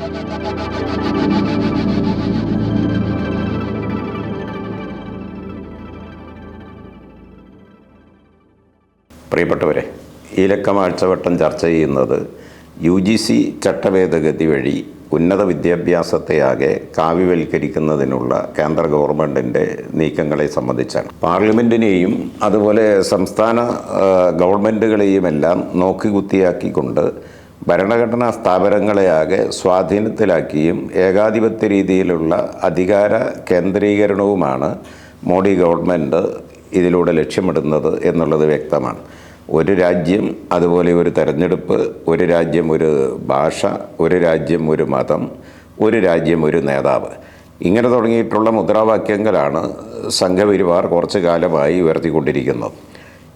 പ്രിയപ്പെട്ടവരെ ഈ ലക്കമാഴ്ചവട്ടം ചർച്ച ചെയ്യുന്നത് യു ജി സി ചട്ടഭേദഗതി വഴി ഉന്നത വിദ്യാഭ്യാസത്തെയാകെ കാവ്യവൽക്കരിക്കുന്നതിനുള്ള കേന്ദ്ര ഗവൺമെന്റിന്റെ നീക്കങ്ങളെ സംബന്ധിച്ചാണ്. പാർലമെന്റിനെയും അതുപോലെ സംസ്ഥാന ഗവൺമെന്റുകളെയുമെല്ലാം നോക്കിക്കുത്തിയാക്കിക്കൊണ്ട് ഭരണഘടനാ സ്ഥാപനങ്ങളെയാകെ സ്വാധീനത്തിലാക്കിയും ഏകാധിപത്യ രീതിയിലുള്ള അധികാര കേന്ദ്രീകരണവുമാണ് മോഡി ഗവൺമെന്റ് ഇതിലൂടെ ലക്ഷ്യമിടുന്നത് എന്നുള്ളത് വ്യക്തമാണ്. ഒരു രാജ്യം അതുപോലെ ഒരു തെരഞ്ഞെടുപ്പ് ഒരു രാജ്യം ഒരു ഭാഷ ഒരു രാജ്യം ഒരു മതം ഒരു രാജ്യം ഒരു നേതാവ്. ഇങ്ങനെ തുടങ്ങിയിട്ടുള്ള മുദ്രാവാക്യങ്ങളാണ് സംഘപരിവാർ കുറച്ചു കാലമായി ഉയർത്തിക്കൊണ്ടിരിക്കുന്നത്.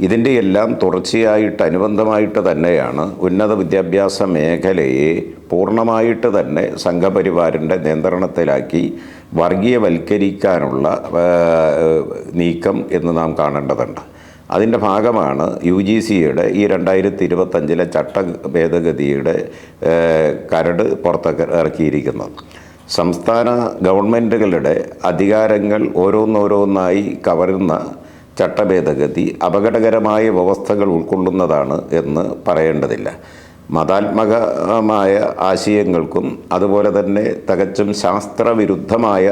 ഇതിന്റെ എല്ലാം തുടർച്ചയായിട്ട് അനുബന്ധമായിട്ട് തന്നെയാണ് ഉന്നത വിദ്യാഭ്യാസ മേഖലയെ പൂർണമായിട്ട് തന്നെ സംഘപരിവാറിന്റെ നിയന്ത്രണത്തിലാക്കി വർഗീയവൽക്കരിക്കാനുള്ള നീക്കം എന്ന് നാം കാണേണ്ടതുണ്ട്. അതിന്റെ ഭാഗമാണ് യു ജി സിയുടെ ഈ രണ്ടായിരത്തി ഇരുപത്തഞ്ചിലെ ചട്ട ഭേദഗതിയുടെ കരട് പുറത്തേക്ക് ഇറക്കിയിരിക്കുന്നത്. സംസ്ഥാന ഗവൺമെന്റുകളുടെ അധികാരങ്ങൾ ഓരോന്നോരോന്നായി കവരുന്ന ചട്ടഭേദഗതി അപകടകരമായ വ്യവസ്ഥകൾ ഉൾക്കൊള്ളുന്നതാണ് എന്ന് പറയേണ്ടതില്ല. മതാത്മകമായ ആശയങ്ങൾക്കും അതുപോലെ തന്നെ തികച്ചും ശാസ്ത്രവിരുദ്ധമായ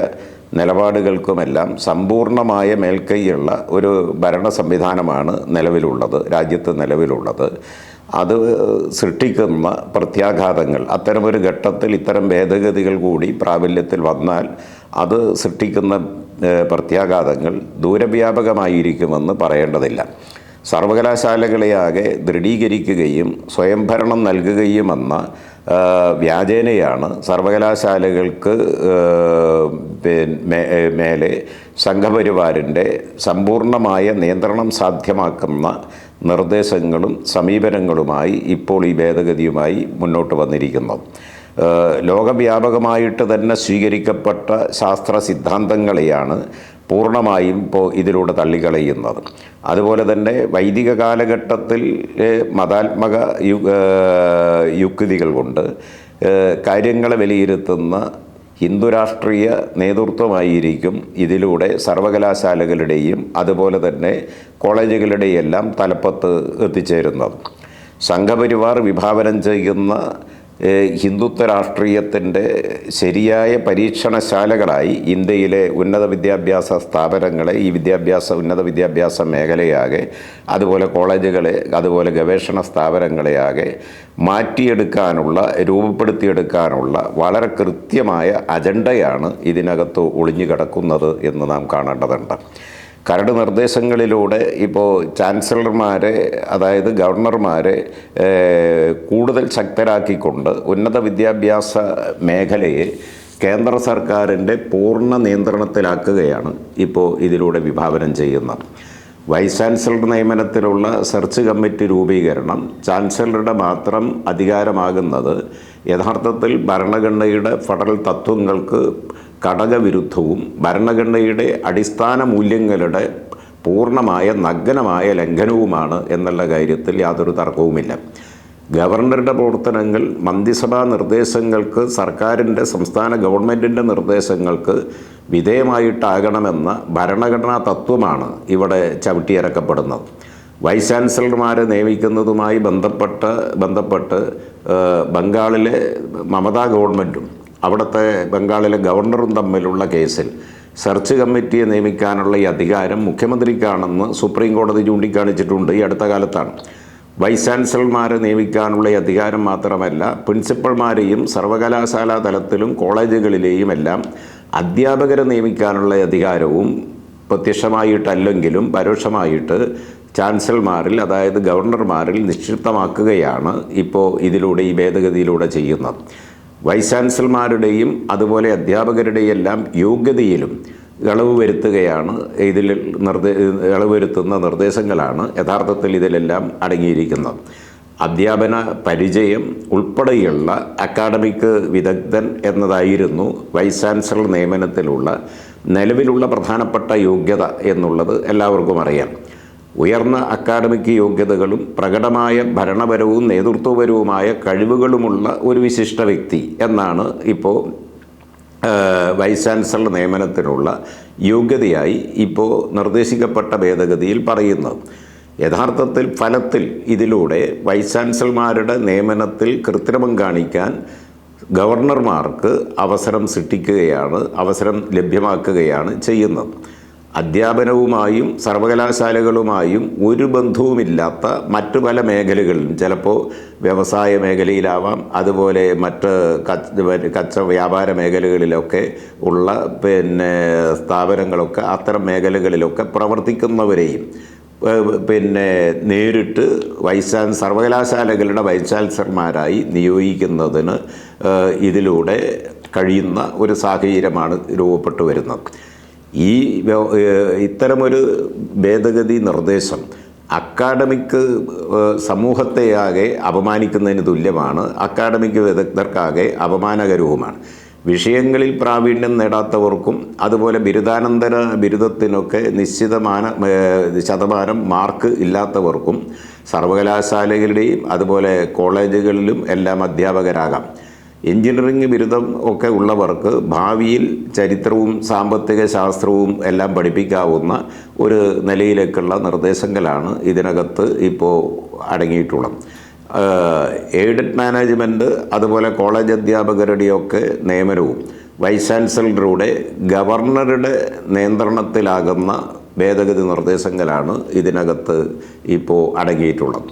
നിലപാടുകൾക്കുമെല്ലാം സമ്പൂർണമായ മേൽക്കൈയുള്ള ഒരു ഭരണ സംവിധാനമാണ് നിലവിലുള്ളത് രാജ്യത്ത് നിലവിലുള്ളത്. അത് സൃഷ്ടിക്കുന്ന പ്രത്യാഘാതങ്ങൾ അത്തരമൊരു ഘട്ടത്തിൽ ഇത്തരം ഭേദഗതികൾ കൂടി പ്രാബല്യത്തിൽ വന്നാൽ അത് സൃഷ്ടിക്കുന്ന പ്രത്യാഘാതങ്ങൾ ദൂരവ്യാപകമായിരിക്കുമെന്ന് പറയേണ്ടതില്ല. സർവകലാശാലകളെയാകെ ദൃഢീകരിക്കുകയും സ്വയംഭരണം നൽകുകയുമെന്ന വ്യാജേനയാണ് സർവകലാശാലകൾക്ക് മേലെ സംഘപരിവാറിന്റെ സമ്പൂർണമായ നിയന്ത്രണം സാധ്യമാക്കുന്ന നിർദ്ദേശങ്ങളും സമീപനങ്ങളുമായി ഇപ്പോൾ ഈ ഭേദഗതിയുമായി മുന്നോട്ട് വന്നിരിക്കുന്നത് ലോകവ്യാപകമായിട്ട് തന്നെ സ്വീകരിക്കപ്പെട്ട ശാസ്ത്ര സിദ്ധാന്തങ്ങളെയാണ് പൂർണമായും ഇപ്പോൾ ഇതിലൂടെ തള്ളിക്കളയുന്നത്. അതുപോലെ തന്നെ വൈദിക കാലഘട്ടത്തിൽ മതാത്മക യുക്തികൾ കൊണ്ട് കാര്യങ്ങളെ വിലയിരുത്തുന്ന ഹിന്ദുരാഷ്ട്രീയ നേതൃത്വമായിരിക്കും ഇതിലൂടെ സർവകലാശാലകളുടെയും അതുപോലെ തന്നെ കോളേജുകളുടെയും എല്ലാം തലപ്പത്ത് എത്തിച്ചേരുന്നത്. സംഘപരിവാർ വിഭാവനം ചെയ്യുന്ന ഹിന്ദുത്വ രാഷ്ട്രീയത്തിന്റെ ശരിയായ പരീക്ഷണശാലകളായി ഇന്ത്യയിലെ ഉന്നത വിദ്യാഭ്യാസ സ്ഥാപനങ്ങളെ ഈ വിദ്യാഭ്യാസ ഉന്നത വിദ്യാഭ്യാസ മേഖലയാകെ അതുപോലെ കോളേജുകളെ അതുപോലെ ഗവേഷണ സ്ഥാപനങ്ങളെയാകെ മാറ്റിയെടുക്കാനുള്ള രൂപപ്പെടുത്തിയെടുക്കാനുള്ള വളരെ കൃത്യമായ അജണ്ടയാണ് ഇതിനകത്ത് ഒളിഞ്ഞു കിടക്കുന്നത് എന്ന് നാം കാണേണ്ടതുണ്ട്. കരട് നിർദ്ദേശങ്ങളിലൂടെ ഇപ്പോൾ ചാൻസലർമാരെ അതായത് ഗവർണർമാരെ കൂടുതൽ ശക്തരാക്കിക്കൊണ്ട് ഉന്നത വിദ്യാഭ്യാസ മേഖലയെ കേന്ദ്ര സർക്കാരിന്റെ പൂർണ നിയന്ത്രണത്തിലാക്കുകയാണ് ഇപ്പോൾ ഇതിലൂടെ വിഭാവനം ചെയ്യുന്നത്. വൈസ് ചാൻസലർ നിയമനത്തിലുള്ള സെർച്ച് കമ്മിറ്റി രൂപീകരണം ചാൻസലറുടെ മാത്രം അധികാരമാകുന്നത് യഥാർത്ഥത്തിൽ ഭരണഘടനയുടെ ഫെഡറൽ തത്വങ്ങൾക്ക് ഘടകവിരുദ്ധവും ഭരണഘടനയുടെ അടിസ്ഥാന മൂല്യങ്ങളുടെ പൂർണമായ നഗ്നമായ ലംഘനവുമാണ് എന്നുള്ള കാര്യത്തിൽ യാതൊരു തർക്കവുമില്ല. ഗവർണറുടെ പ്രവർത്തനങ്ങൾ മന്ത്രിസഭാ നിർദ്ദേശങ്ങൾക്ക് സർക്കാരിന്റെ സംസ്ഥാന ഗവൺമെന്റിന്റെ നിർദ്ദേശങ്ങൾക്ക് വിധേയമായിട്ടാകണമെന്ന ഭരണഘടനാ തത്വമാണ് ഇവിടെ ചവിട്ടിയിറക്കപ്പെടുന്നത്. വൈസ് ചാൻസലർമാരെ നിയമിക്കുന്നതുമായി ബന്ധപ്പെട്ട് ബന്ധപ്പെട്ട് ബംഗാളിലെ മമതാ ഗവൺമെന്റും അവിടുത്തെ ബംഗാളിലെ ഗവർണറും തമ്മിലുള്ള കേസിൽ സെർച്ച് കമ്മിറ്റിയെ നിയമിക്കാനുള്ള ഈ അധികാരം മുഖ്യമന്ത്രിക്കാണെന്ന് സുപ്രീം കോടതി ചൂണ്ടിക്കാണിച്ചിട്ടുണ്ട് ഈ അടുത്ത കാലത്താണ്. വൈസ് ചാൻസലർമാരെ നിയമിക്കാനുള്ള ഈ അധികാരം മാത്രമല്ല പ്രിൻസിപ്പൽമാരെയും സർവകലാശാലാ തലത്തിലും കോളേജുകളിലെയും എല്ലാം അധ്യാപകരെ നിയമിക്കാനുള്ള അധികാരവും പ്രത്യക്ഷമായിട്ടല്ലെങ്കിലും പരോക്ഷമായിട്ട് ചാൻസലർമാരിൽ അതായത് ഗവർണർമാരിൽ നിക്ഷിപ്തമാക്കുകയാണ് ഇപ്പോൾ ഇതിലൂടെ ഈ ഭേദഗതിയിലൂടെ ചെയ്യുന്നത്. വൈസ് ചാൻസലർമാരുടെയും അതുപോലെ അധ്യാപകരുടെയും എല്ലാം യോഗ്യതയിലും ഇളവ് വരുത്തുകയാണ് ഇതിൽ നിർദ്ദേ ഇളവ് വരുത്തുന്ന നിർദ്ദേശങ്ങളാണ് യഥാർത്ഥത്തിൽ ഇതിലെല്ലാം അടങ്ങിയിരിക്കുന്നത്. അധ്യാപന പരിചയം ഉൾപ്പെടെയുള്ള അക്കാഡമിക് വിദഗ്ധൻ എന്നതായിരുന്നു വൈസ് ചാൻസലർ നിയമനത്തിലുള്ള നിലവിലുള്ള പ്രധാനപ്പെട്ട യോഗ്യത എന്നുള്ളത് എല്ലാവർക്കും അറിയാം. ഉയർന്ന അക്കാഡമിക് യോഗ്യതകളും പ്രകടമായ ഭരണപരവും നേതൃത്വപരവുമായ കഴിവുകളുമുള്ള ഒരു വിശിഷ്ട വ്യക്തി എന്നാണ് ഇപ്പോൾ വൈസ് ചാൻസലർ നിയമനത്തിനുള്ള യോഗ്യതയായി ഇപ്പോൾ നിർദ്ദേശിക്കപ്പെട്ട ഭേദഗതിയിൽ പറയുന്നത്. യഥാർത്ഥത്തിൽ ഫലത്തിൽ ഇതിലൂടെ വൈസ് ചാൻസലർമാരുടെ നിയമനത്തിൽ കൃത്രിമം കാണിക്കാൻ ഗവർണർമാർക്ക് അവസരം സൃഷ്ടിക്കുകയാണ് അവസരം ലഭ്യമാക്കുകയാണ് ചെയ്യുന്നത്. അധ്യാപനവുമായും സർവകലാശാലകളുമായും ഒരു ബന്ധവുമില്ലാത്ത മറ്റു പല മേഖലകളിലും ചിലപ്പോൾ വ്യവസായ മേഖലയിലാവാം അതുപോലെ മറ്റ് കച്ച വ്യാപാര മേഖലകളിലൊക്കെ ഉള്ള പിന്നെ സ്ഥാപനങ്ങളൊക്കെ അത്തരം മേഖലകളിലൊക്കെ പ്രവർത്തിക്കുന്നവരെയും പിന്നെ നേരിട്ട് വൈസ് സർവകലാശാലകളുടെ വൈസ് ചാൻസലർമാരായി നിയോഗിക്കുന്നതിന് ഇതിലൂടെ കഴിയുന്ന ഒരു സാഹചര്യമാണ് രൂപപ്പെട്ടു വരുന്നത്. ഈ ഇത്തരമൊരു ഭേദഗതി നിർദ്ദേശം അക്കാഡമിക് സമൂഹത്തെയാകെ അപമാനിക്കുന്നതിന് തുല്യമാണ്. അക്കാഡമിക് വിദഗ്ധർക്കാകെ അപമാനകരവുമാണ്. വിഷയങ്ങളിൽ പ്രാവീണ്യം നേടാത്തവർക്കും അതുപോലെ ബിരുദാനന്തര ബിരുദത്തിനൊക്കെ നിശ്ചിതമാന ശതമാനം മാർക്ക് ഇല്ലാത്തവർക്കും സർവകലാശാലകളുടെയും അതുപോലെ കോളേജുകളിലും എല്ലാം അധ്യാപകരാകാം. എഞ്ചിനീയറിംഗ് ബിരുദം ഒക്കെ ഉള്ളവർക്ക് ഭാവിയിൽ ചരിത്രവും സാമ്പത്തിക ശാസ്ത്രവും എല്ലാം പഠിപ്പിക്കാവുന്ന ഒരു നിലയിലേക്കുള്ള നിർദ്ദേശങ്ങളാണ് ഇതിനകത്ത് ഇപ്പോൾ അടങ്ങിയിട്ടുള്ളത്. എയ്ഡഡ് മാനേജ്മെന്റ് അതുപോലെ കോളേജ് അധ്യാപകരുടെയൊക്കെ നിയമനവും വൈസ് ചാൻസലറുടെ ഗവർണറുടെ നിയന്ത്രണത്തിലാകുന്ന ഭേദഗതി നിർദ്ദേശങ്ങളാണ് ഇതിനകത്ത് ഇപ്പോൾ അടങ്ങിയിട്ടുള്ളത്.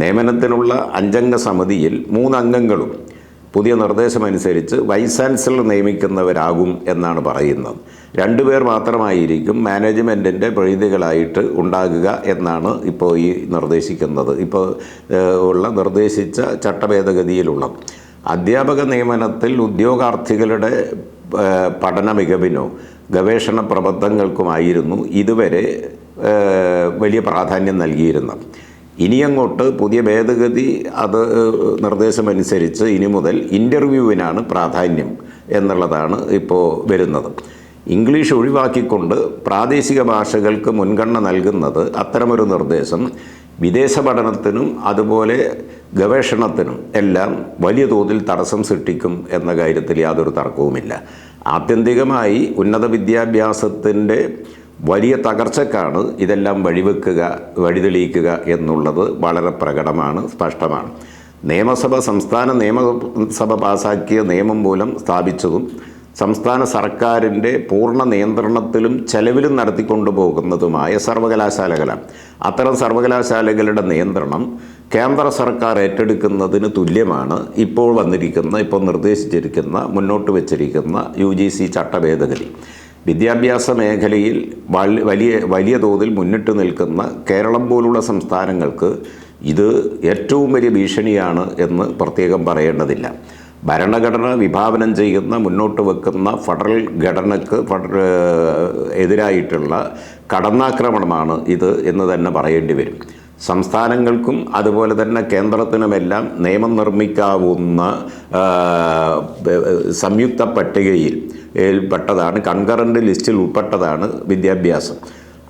നിയമനത്തിനുള്ള അഞ്ചംഗ സമിതിയിൽ മൂന്നംഗങ്ങളും പുതിയ നിർദ്ദേശമനുസരിച്ച് വൈസ് ചാൻസലർ നിയമിക്കുന്നവരാകും എന്നാണ് പറയുന്നത്. രണ്ടുപേർ മാത്രമായിരിക്കും മാനേജ്മെന്റിന്റെ പ്രതിനിധികളായിട്ട് ഉണ്ടാകുക എന്നാണ് ഇപ്പോൾ ഈ നിർദ്ദേശിക്കുന്നത്. ഇപ്പോൾ ഉള്ള നിർദ്ദേശിച്ച ചട്ടഭേദഗതിയിലുള്ളത് അധ്യാപക നിയമനത്തിൽ ഉദ്യോഗാർത്ഥികളുടെ പഠന മികവിനോ ഗവേഷണ പ്രബന്ധങ്ങൾക്കുമായിരുന്നു ഇതുവരെ വലിയ പ്രാധാന്യം നൽകിയിരുന്നത്. ഇനിയങ്ങോട്ട് പുതിയ ഭേദഗതി അത് നിർദ്ദേശമനുസരിച്ച് ഇനി മുതൽ ഇന്റർവ്യൂവിനാണ് പ്രാധാന്യം എന്നുള്ളതാണ് ഇപ്പോൾ വരുന്നത്. ഇംഗ്ലീഷ് ഒഴിവാക്കിക്കൊണ്ട് പ്രാദേശിക ഭാഷകൾക്ക് മുൻഗണന നൽകുന്നത് അത്തരമൊരു നിർദ്ദേശം വിദേശ പഠനത്തിനും അതുപോലെ ഗവേഷണത്തിനും എല്ലാം വലിയ തോതിൽ തടസ്സം സൃഷ്ടിക്കും എന്ന കാര്യത്തിൽ യാതൊരു തർക്കവുമില്ല. ആത്യന്തികമായി ഉന്നത വിദ്യാഭ്യാസത്തിന്റെ വലിയ തകർച്ചക്കാണ് ഇതെല്ലാം വഴിവെക്കുക വഴിതെളിയിക്കുക എന്നുള്ളത് വളരെ പ്രകടമാണ് സ്പഷ്ടമാണ്. നിയമസഭ സംസ്ഥാന നിയമസഭ പാസാക്കിയ നിയമം മൂലം സ്ഥാപിച്ചതും സംസ്ഥാന സർക്കാരിന്റെ പൂർണ നിയന്ത്രണത്തിലും ചെലവിലും നടത്തിക്കൊണ്ടുപോകുന്നതുമായ സർവകലാശാലകളാണ്. അത്തരം സർവകലാശാലകളുടെ നിയന്ത്രണം കേന്ദ്ര സർക്കാർ ഏറ്റെടുക്കുന്നതിന് തുല്യമാണ്. ഇപ്പോൾ വന്നിരിക്കുന്ന ഇപ്പോൾ നിർദ്ദേശിച്ചിരിക്കുന്ന മുന്നോട്ട് വച്ചിരിക്കുന്ന യു ജി സി ചട്ടഭേദഗതി. വിദ്യാഭ്യാസ മേഖലയിൽ വലിയ വലിയ തോതിൽ മുന്നിട്ട് നിൽക്കുന്ന കേരളം പോലുള്ള സംസ്ഥാനങ്ങൾക്ക് ഇത് ഏറ്റവും വലിയ ഭീഷണിയാണ് എന്ന് പ്രത്യേകം പറയേണ്ടതില്ല. ഭരണഘടന വിഭാവനം ചെയ്യുന്ന മുന്നോട്ട് വെക്കുന്ന ഫെഡറൽ ഘടനക്ക് എതിരായിട്ടുള്ള കടന്നാക്രമണമാണ് ഇത് എന്ന് തന്നെ പറയേണ്ടി വരും. സംസ്ഥാനങ്ങൾക്കും അതുപോലെ തന്നെ കേന്ദ്രത്തിനുമെല്ലാം നിയമം നിർമ്മിക്കാവുന്ന സംയുക്ത പട്ടികയിൽ പെട്ടതാണ് കൺകറന്റ് ലിസ്റ്റിൽ ഉൾപ്പെട്ടതാണ് വിദ്യാഭ്യാസം.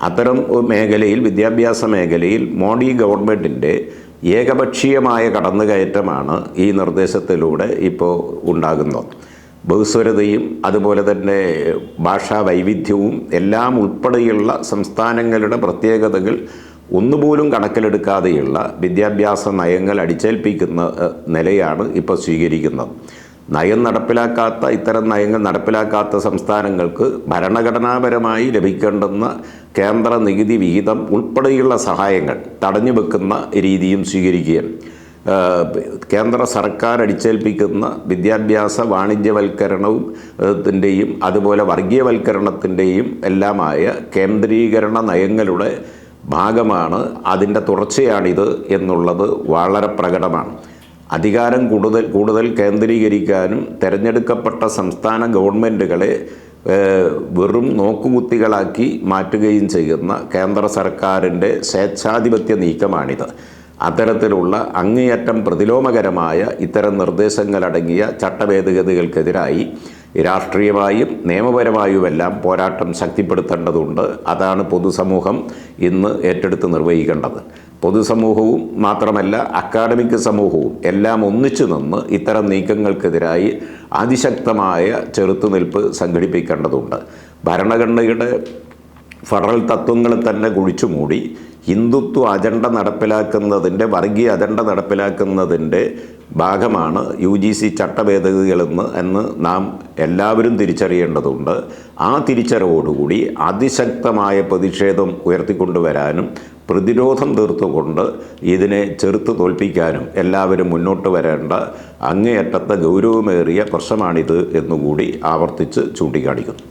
അത്തരം മേഖലയിൽ വിദ്യാഭ്യാസ മേഖലയിൽ മോഡി ഗവൺമെന്റിന്റെ ഏകപക്ഷീയമായ കടന്നുകയറ്റമാണ് ഈ നിർദ്ദേശത്തിലൂടെ ഇപ്പോൾ ഉണ്ടാകുന്നത്. ബഹുസ്വരതയും അതുപോലെ തന്നെ ഭാഷാ വൈവിധ്യവും എല്ലാം ഉൾപ്പെടെയുള്ള സംസ്ഥാനങ്ങളുടെ പ്രത്യേകതകൾ ഒന്നുപോലും കണക്കിലെടുക്കാതെയുള്ള വിദ്യാഭ്യാസ നയങ്ങൾ അടിച്ചേൽപ്പിക്കുന്ന നിലയാണ് ഇപ്പോൾ സ്വീകരിക്കുന്നത്. നയം നടപ്പിലാക്കാത്ത ഇത്തരം നയങ്ങൾ നടപ്പിലാക്കാത്ത സംസ്ഥാനങ്ങൾക്ക് ഭരണഘടനാപരമായി ലഭിക്കേണ്ടുന്ന കേന്ദ്ര നികുതി വിഹിതം ഉൾപ്പെടെയുള്ള സഹായങ്ങൾ തടഞ്ഞു വെക്കുന്ന രീതിയും സ്വീകരിക്കുകയും കേന്ദ്ര സർക്കാർ അടിച്ചേൽപ്പിക്കുന്ന വിദ്യാഭ്യാസ വാണിജ്യവൽക്കരണവും ത്തിന്റെയും അതുപോലെ വർഗീയവൽക്കരണത്തിന്റെയും എല്ലാമായ കേന്ദ്രീകരണ നയങ്ങളുടെ ഭാഗമാണ് അതിന്റെ തുടർച്ചയാണിത് എന്നുള്ളത് വളരെ പ്രകടമാണ്. അധികാരം കൂടുതൽ കൂടുതൽ കേന്ദ്രീകരിക്കാനും തിരഞ്ഞെടുക്കപ്പെട്ട സംസ്ഥാന ഗവൺമെന്റുകളെ വെറും നോക്കുകുത്തികളാക്കി മാറ്റുകയും ചെയ്യുന്ന കേന്ദ്ര സർക്കാരിന്റെ സ്വേച്ഛാധിപത്യ നീക്കമാണിത്. അത്തരത്തിലുള്ള അങ്ങേയറ്റം പ്രതിലോമകരമായ ഇത്തരം നിർദ്ദേശങ്ങളടങ്ങിയ ചട്ടഭേദഗതികൾക്കെതിരായി രാഷ്ട്രീയമായും നിയമപരമായുമെല്ലാം പോരാട്ടം ശക്തിപ്പെടുത്തേണ്ടതുണ്ട്. അതാണ് പൊതുസമൂഹം ഇന്ന് ഏറ്റെടുത്ത് നിർവഹിക്കേണ്ടത്. പൊതുസമൂഹവും മാത്രമല്ല അക്കാഡമിക് സമൂഹവും എല്ലാം ഒന്നിച്ചു നിന്ന് ഇത്തരം നീക്കങ്ങൾക്കെതിരായി അതിശക്തമായ ചെറുത്തുനിൽപ്പ് സംഘടിപ്പിക്കേണ്ടതുണ്ട്. ഭരണഘടനയുടെ ഫെഡറൽ തത്വങ്ങൾ തന്നെ കുഴിച്ചു മൂടി ഹിന്ദുത്വ അജണ്ട നടപ്പിലാക്കുന്നതിന്റെ വർഗീയ അജണ്ട നടപ്പിലാക്കുന്നതിന്റെ ഭാഗമാണ് യു ജി സി ചട്ടഭേദഗതികളെന്ന് എന്ന് നാം എല്ലാവരും തിരിച്ചറിയേണ്ടതുണ്ട്. ആ തിരിച്ചറിവോടുകൂടി അതിശക്തമായ പ്രതിഷേധം ഉയർത്തിക്കൊണ്ടുവരാനും പ്രതിരോധം തീർത്തുകൊണ്ട് ഇതിനെ ചെറുത്ത് തോൽപ്പിക്കാനും എല്ലാവരും മുന്നോട്ട് വരേണ്ട അങ്ങേയറ്റത്തെ ഗൗരവമേറിയ പ്രശ്നമാണിത് എന്നുകൂടി ആവർത്തിച്ച് ചൂണ്ടിക്കാണിക്കുന്നു.